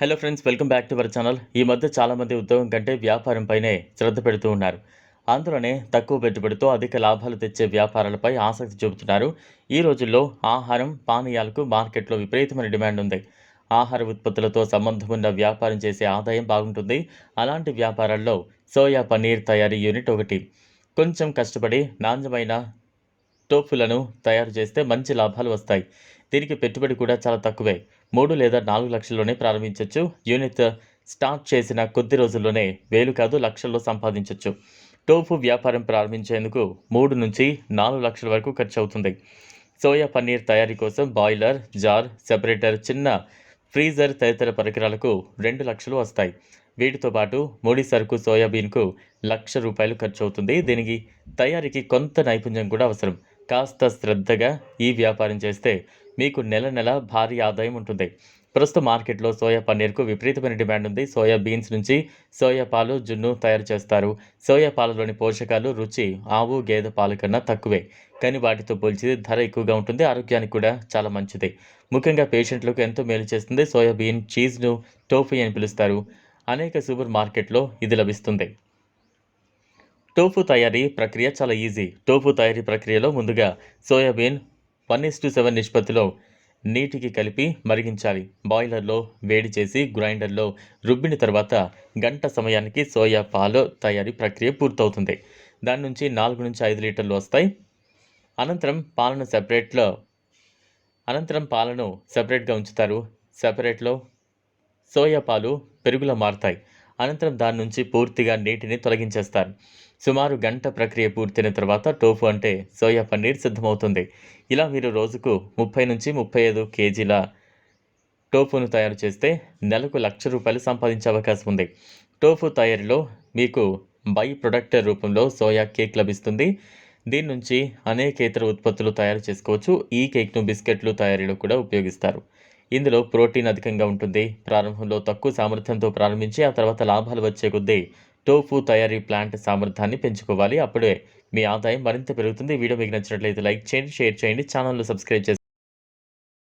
Hello friends welcome back to our channel ఈ మధ్య చాలామంది ఉద్యోగం కంటే వ్యాపారంపైనే శ్రద్ధ పెడుతూ ఉన్నారు. అందులోనే తక్కువ పెట్టుబడితో అధిక లాభాలు తెచ్చే వ్యాపారాలపై ఆసక్తి చూపుతున్నారు. ఈ రోజుల్లో ఆహారం పానీయాలకు మార్కెట్లో విపరీతమైన డిమాండ్ ఉంది. ఆహార ఉత్పత్తులతో సంబంధం ఉన్న వ్యాపారం చేసే ఆదాయం బాగుంటుంది. అలాంటి వ్యాపారాల్లో సోయా పన్నీర్ తయారీ యూనిట్ ఒకటి. కొంచెం కష్టపడి నాణ్యమైన టోఫులను తయారు చేస్తే మంచి లాభాలు వస్తాయి. దీనికి పెట్టుబడి కూడా చాలా తక్కువే. మూడు లేదా నాలుగు లక్షల్లోనే ప్రారంభించవచ్చు యూనిట్ స్టార్ట్ చేసిన కొద్ది రోజుల్లోనే వేలు కాదు లక్షల్లో సంపాదించవచ్చు టోఫు వ్యాపారం ప్రారంభించేందుకు మూడు నుంచి నాలుగు లక్షల వరకు ఖర్చు అవుతుంది సోయా పన్నీర్ తయారీ కోసం బాయిలర్ జార్ సెపరేటర్ చిన్న ఫ్రీజర్ తదితర పరికరాలకు రెండు లక్షలు వస్తాయి. వీటితో పాటు ముడి సరుకు సోయాబీన్కు లక్ష రూపాయలు ఖర్చు అవుతుంది దీనికి తయారీకి కొంత నైపుణ్యం కూడా అవసరం. కాస్త శ్రద్ధగా ఈ వ్యాపారం చేస్తే మీకు నెల నెల భారీ ఆదాయం ఉంటుంది. ప్రస్తుత మార్కెట్లో సోయా పన్నీర్కు విపరీతమైన డిమాండ్ ఉంది. సోయా బీన్స్ నుంచి సోయా పాలు జున్ను తయారు చేస్తారు. సోయా పాలలోని పోషకాలు రుచి ఆవు గేదె పాలు కన్నా తక్కువే. కానీ వాటితో పోల్చి ధర ఎక్కువగా ఉంటుంది. ఆరోగ్యానికి కూడా చాలా మంచిది. ముఖ్యంగా పేషెంట్లకు ఎంతో మేలు చేస్తుంది. సోయాబీన్ చీజ్ను టోఫీ అని పిలుస్తారు. అనేక సూపర్ మార్కెట్లో ఇది లభిస్తుంది. టోఫు తయారీ ప్రక్రియ చాలా ఈజీ. టోఫు తయారీ ప్రక్రియలో ముందుగా soyabean one is to seven నిష్పత్తిలో నీటికి కలిపి మరిగించాలి. బాయిలర్లో వేడి చేసి గ్రైండర్లో రుబ్బిన తర్వాత గంట సమయానికి సోయా పాలు తయారీ ప్రక్రియ పూర్తవుతుంది. దాని నుంచి నాలుగు నుంచి ఐదు లీటర్లు వస్తాయి. అనంతరం పాలను సెపరేట్లో అనంతరం పాలను సెపరేట్గా ఉంచుతారు. సెపరేట్లో సోయా పాలు పెరుగులో మారుతాయి. అనంతరం దాని నుంచి పూర్తిగా నీటిని తొలగించేస్తారు. సుమారు గంట ప్రక్రియ పూర్తయిన తర్వాత టోఫు అంటే సోయా పన్నీర్ సిద్ధమవుతుంది. ఇలా మీరు రోజుకు ముప్పై నుంచి ముప్పై ఐదు కేజీల టోఫును తయారు చేస్తే నెలకు లక్ష రూపాయలు సంపాదించే అవకాశం ఉంది. టోఫు తయారీలో మీకు బై ప్రొడక్ట్ రూపంలో సోయా కేక్ లభిస్తుంది. దీని నుంచి అనేక ఇతర ఉత్పత్తులు తయారు చేసుకోవచ్చు. ఈ కేక్ను బిస్కెట్లు తయారీలో కూడా ఉపయోగిస్తారు. ఇందులో ప్రోటీన్ అధికంగా ఉంటుంది. ప్రారంభంలో తక్కువ సామర్థ్యంతో ప్రారంభించి ఆ తర్వాత లాభాలు వచ్చే కొద్దీ టోఫు తయారీ ప్లాంట్ సామర్థ్యాన్ని పెంచుకోవాలి. అప్పుడే మీ ఆదాయం మరింత పెరుగుతుంది. వీడియో మీకు నచ్చినట్లయితే లైక్ చేయండి షేర్ చేయండి ఛానల్ను సబ్స్క్రైబ్ చేసి